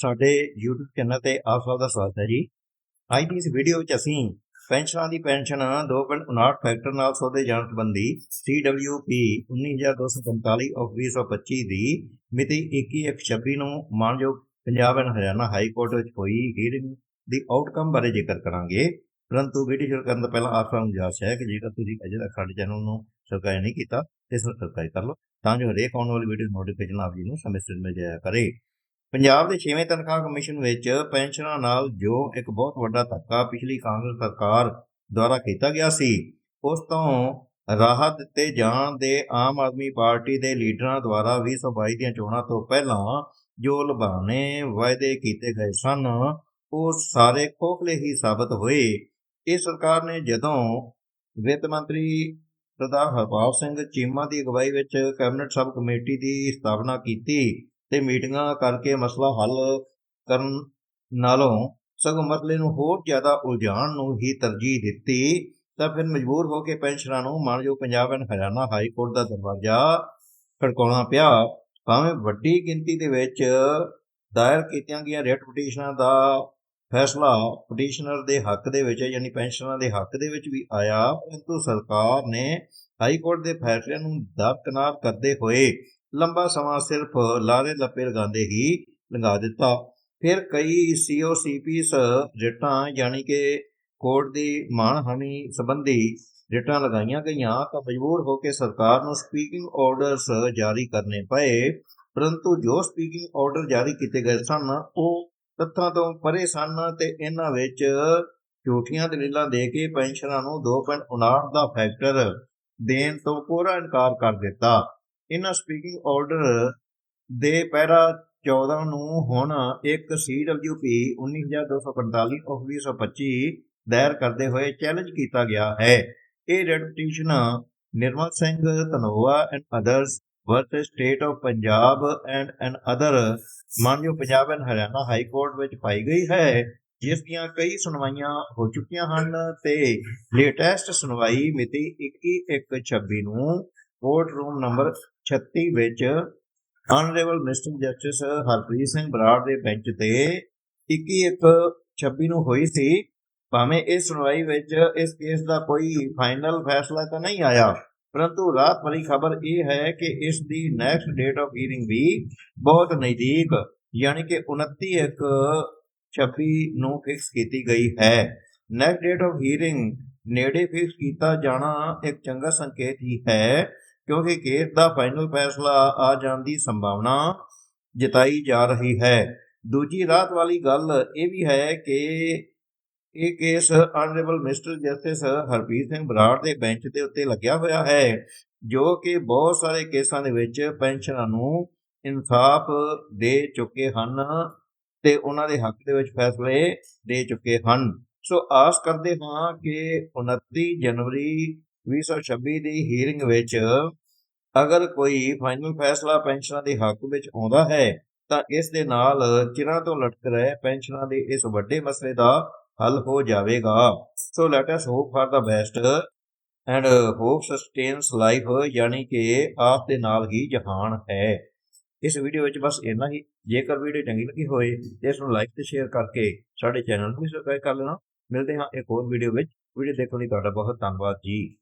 ਸਾਡੇ YouTube channel ਤੇ ਆਪ ਸਭ ਦਾ ਸਵਾਗਤ ਹੈ ਜੀ। ਅੱਜ ਦੀ ਇਸ ਵੀਡੀਓ ਵਿੱਚ ਅਸੀਂ ਪੈਨਸ਼ਨਾਂ ਦੀ ਪੈਨਸ਼ਨ 2.59 ਫੈਕਟਰ ਨਾਲ ਸੌਦੇ ਜਾਣ ਸੰਬੰਧੀ CWP 19245 ਆਫ 2025 ਦੀ ਮਿਤੀ 21/26 ਨੂੰ ਮਾਨਯੋਗ Punjab and Haryana high court ਵਿੱਚ ਹੋਈ ਹੀਅਰਿੰਗ ਦੀ ਆਊਟਕਮ ਬਾਰੇ ਜ਼ਿਕਰ ਕਰਾਂਗੇ। ਪਰੰਤੂ ਵੀਡੀਓ ਸ਼ੁਰੂ ਕਰਨ ਤੋਂ ਪਹਿਲਾਂ ਆਪ ਸਭ ਨੂੰ ਗੁਜ਼ਾਰਿਸ਼ ਹੈ ਕਿ ਜੇਕਰ ਤੁਸੀਂ ਅਜੇ ਤੱਕ ਸਾਡੇ ਚੈਨਲ ਨੂੰ ਸਬਸਕ੍ਰਾਈਬ ਨਹੀਂ ਕੀਤਾ, ਇਸ ਨੂੰ ਸਬਸਕ੍ਰਾਈਬ ਕਰ ਲਓ, ਤਾਂ ਜੋ ਹਰੇਕ ਆਉਣ ਵਾਲੀ ਵੀਡੀਓ ਨੋਟੀਫਿਕੇਸ਼ਨ ਆਪ ਜੀ ਨੂੰ ਸਮੇਂ ਸਿਰ ਮਿਲ ਜਾਇਆ ਕਰੇ। ਪੰਜਾਬ ਦੇ 6ਵੇਂ ਤਨਖਾਹ ਕਮਿਸ਼ਨ ਵਿੱਚ ਪੈਨਸ਼ਨਾਂ ਨਾਲ ਜੋ ਇੱਕ ਬਹੁਤ ਵੱਡਾ ਧੱਕਾ ਪਿਛਲੀ ਕਾਂਗਰਸ ਸਰਕਾਰ ਦੁਆਰਾ ਕੀਤਾ ਗਿਆ ਸੀ, ਉਸ ਤੋਂ ਰਾਹਤ ਦਿੱਤੇ ਜਾਣ ਦੇ ਆਮ ਆਦਮੀ ਪਾਰਟੀ ਦੇ ਲੀਡਰਾਂ ਦੁਆਰਾ 2022 ਦੀਆਂ ਚੋਣਾਂ ਤੋਂ ਪਹਿਲਾਂ ਜੋ ਲੁਭਾਣੇ ਵਾਅਦੇ ਕੀਤੇ ਗਏ ਸਨ, ਉਹ ਸਾਰੇ ਖੋਖਲੇ ਹੀ ਸਾਬਤ ਹੋਏ। ਇਹ ਸਰਕਾਰ ਨੇ ਜਦੋਂ ਵਿੱਤ ਮੰਤਰੀ ਸਰਦਾਰ ਹਰਪਾਲ ਸਿੰਘ ਚੀਮਾ ਦੀ ਅਗਵਾਈ ਵਿੱਚ ਕੈਬਨਿਟ ਸਬ ਕਮੇਟੀ ਦੀ ਸਥਾਪਨਾ ਕੀਤੀ ਤੇ ਮੀਟਿੰਗਾਂ ਕਰਕੇ ਮਸਲਾ ਹੱਲ ਕਰਨ ਨਾਲੋਂ ਸਗੋਂ ਮਸਲੇ ਨੂੰ ਹੋਰ ਜ਼ਿਆਦਾ ਉਲਝਾਉਣ ਨੂੰ ਹੀ ਤਰਜੀਹ ਦਿੱਤੀ, ਤਾਂ ਫਿਰ ਮਜਬੂਰ ਹੋ ਕੇ ਪੈਨਸ਼ਨਰਾਂ ਨੂੰ ਮਾਨਯੋਗ Punjab and Haryana high court ਦਾ ਦਰਵਾਜ਼ਾ ਖੜਕਾਉਣਾ ਪਿਆ। ਭਾਵੇਂ ਵੱਡੀ ਗਿਣਤੀ ਦੇ ਵਿੱਚ ਦਾਇਰ ਕੀਤੀਆਂ ਗਈਆਂ ਰੇਟ ਪਟੀਸ਼ਨਾਂ ਦਾ ਫੈਸਲਾ ਪਟੀਸ਼ਨਰ ਦੇ ਹੱਕ ਦੇ ਵਿੱਚ ਯਾਨੀ ਪੈਨਸ਼ਨਰਾਂ ਦੇ ਹੱਕ ਦੇ ਵਿੱਚ ਵੀ ਆਇਆ, ਪਰੰਤੂ ਸਰਕਾਰ ਨੇ ਹਾਈ ਕੋਰਟ ਦੇ ਫੈਸਲੇ ਨੂੰ ਦਰਕਨਾਰ ਕਰਦੇ ਹੋਏ ਲੰਬਾ ਸਮਾਂ ਸਿਰਫ ਲਾਰੇ ਲੱਪੇ ਲਗਾਉਂਦੇ ਹੀ ਲੰਘਾ ਦਿੱਤਾ। ਫਿਰ ਕਈ ਸੀਓਸੀਪੀਸ ਰਿਟਾਂ ਯਾਨੀ ਕਿ ਕੋਰਟ ਦੀ ਮਾਣਹਾਨੀ ਸੰਬੰਧੀ ਰਿਟਾਂ ਲਗਾਈਆਂ ਗਈਆਂ ਤਾਂ ਮਜਬੂਰ ਹੋ ਕੇ ਸਰਕਾਰ ਨੂੰ ਸਪੀਕਿੰਗ ਆਰਡਰਸ ਜਾਰੀ ਕਰਨੇ ਪਏ। ਪਰੰਤੂ ਜੋ ਸਪੀਕਿੰਗ ਆਰਡਰ ਜਾਰੀ ਕੀਤੇ ਗਏ ਸਨ, ਉਹ ਤੱਥਾਂ ਤੋਂ ਪਰੇ ਸਨ ਤੇ ਇਹਨਾਂ ਵਿੱਚ ਝੂਠੀਆਂ ਦਲੀਲਾਂ ਦੇ ਕੇ ਪੈਨਸ਼ਨਾਂ ਨੂੰ 2.59 ਦਾ ਫੈਕਟਰ ਦੇਣ ਤੋਂ ਕੋਰਾ ਇਨਕਾਰ ਕਰ ਦਿੱਤਾ। ਇਹਨਾਂ ਸਪੀਕਿੰਗ ਆਰਡਰ ਦੇ ਪੈਰਾ 14 ਨੂੰ ਹੁਣ ਇੱਕ CWP 19245 ਆਫ 2025 ਦਾਇਰ ਕਰਦੇ ਹੋਏ ਚੈਲੰਜ ਕੀਤਾ ਗਿਆ ਹੈ। ਇਹ writ petition Nirmal Singh, Dhanoa and others versus state of Punjab and another ਮਾਨਯੋਗ Punjab and Haryana high court ਵਿੱਚ ਪਾਈ ਗਈ ਹੈ, ਜਿਸ ਦੀਆਂ ਕਈ ਸੁਣਵਾਈਆਂ ਹੋ ਚੁੱਕੀਆਂ ਹਨ ਤੇ ਲੇਟੈਸਟ ਸੁਣਵਾਈ ਮਿਤੀ 21/1/26 ਨੂੰ ਕੋਰਟ ਰੂਮ ਨੰਬਰ 36 ਵਿੱਚ honourable mister justice Harpreet Singh Brar ਦੇ ਬੈਂਚ ਤੇ 21/1/26 ਨੂੰ ਹੋਈ ਸੀ। ਭਾਵੇਂ ਇਸ ਸੁਣਵਾਈ ਵਿੱਚ ਇਸ ਕੇਸ ਦਾ ਕੋਈ ਫਾਈਨਲ ਫੈਸਲਾ ਤਾਂ ਨਹੀਂ ਆਇਆ, ਪਰੰਤੂ ਰਾਤ ਭਰੀ ਖਬਰ ਇਹ ਹੈ ਕਿ ਇਸ ਦੀ ਨੈਕਸਟ ਡੇਟ ਆਫ ਹੀਅਰਿੰਗ ਵੀ ਬਹੁਤ ਨਜ਼ਦੀਕ, ਯਾਨੀ ਕਿ 29 ਇੱਕ 26 ਨੂੰ ਫਿਕਸ ਕੀਤੀ ਗਈ ਹੈ। ਨੈਕਸਟ ਡੇਟ ਆਫ ਹੀਅਰਿੰਗ ਨੇੜੇ ਫਿਕਸ ਕੀਤਾ ਜਾਣਾ ਇੱਕ ਚੰਗਾ ਸੰਕੇਤ ਹੀ ਹੈ ਕਿਉਂਕਿ ਕੇਸ ਦਾ ਫਾਈਨਲ ਫੈਸਲਾ ਆ ਜਾਣ ਦੀ ਸੰਭਾਵਨਾ ਜਤਾਈ ਜਾ ਰਹੀ ਹੈ। ਦੂਜੀ ਰਾਤ ਵਾਲੀ ਗੱਲ ਇਹ ਵੀ ਹੈ ਕਿ ਇਹ case honourable mister justice Harpreet Singh Brar ਦੇ ਬੈਂਚ ਦੇ ਉੱਤੇ ਲੱਗਿਆ ਹੋਇਆ ਹੈ, ਜੋ ਕਿ ਬਹੁਤ ਸਾਰੇ ਕੇਸਾਂ ਦੇ ਵਿੱਚ ਪੈਨਸ਼ਨਾਂ ਨੂੰ ਇਨਸਾਫ ਦੇ ਚੁੱਕੇ ਹਨ ਤੇ ਉਹਨਾਂ ਦੇ ਹੱਕ ਦੇ ਵਿੱਚ ਫੈਸਲੇ ਦੇ ਚੁੱਕੇ ਹਨ। ਸੋ ਆਸ ਕਰਦੇ ਹਾਂ ਕਿ 29 ਜਨਵਰੀ 2026 ਦੀ ਹੀਅਰਿੰਗ ਵਿੱਚ ਅਗਰ ਕੋਈ ਫਾਈਨਲ ਫੈਸਲਾ ਪੈਨਸ਼ਨਾਂ ਦੇ ਹੱਕ ਵਿੱਚ ਆਉਂਦਾ ਹੈ, ਤਾਂ ਇਸ ਦੇ ਨਾਲ ਚਿਰਾਂ ਤੋਂ ਲਟਕ ਰਹੇ ਪੈਨਸ਼ਨਾਂ ਦੇ ਇਸ ਵੱਡੇ ਮਸਲੇ ਦਾ ਹੱਲ ਹੋ ਜਾਵੇਗਾ। So let us hope for the best and hope sustains life ਯਾਨੀ ਕਿ ਆਪ ਦੇ ਨਾਲ ਹੀ ਜਹਾਨ ਹੈ। ਇਸ ਵੀਡੀਓ ਵਿੱਚ ਬਸ ਇੰਨਾ ਹੀ। ਜੇਕਰ ਵੀਡੀਓ ਚੰਗੀ ਲੱਗੀ ਹੋਵੇ ਤੇ ਇਸ ਨੂੰ ਲਾਈਕ ਤੇ ਸ਼ੇਅਰ ਕਰਕੇ ਸਾਡੇ ਚੈਨਲ ਨੂੰ ਵੀ ਸਬਸਕ੍ਰਾਈਬ ਕਰ ਲੈਣਾ। ਮਿਲਦੇ ਹਾਂ ਇੱਕ ਹੋਰ ਵੀਡੀਓ ਵਿੱਚ। ਵੀਡੀਓ ਦੇਖਣ ਲਈ ਤੁਹਾਡਾ ਬਹੁਤ ਧੰਨਵਾਦ ਜੀ।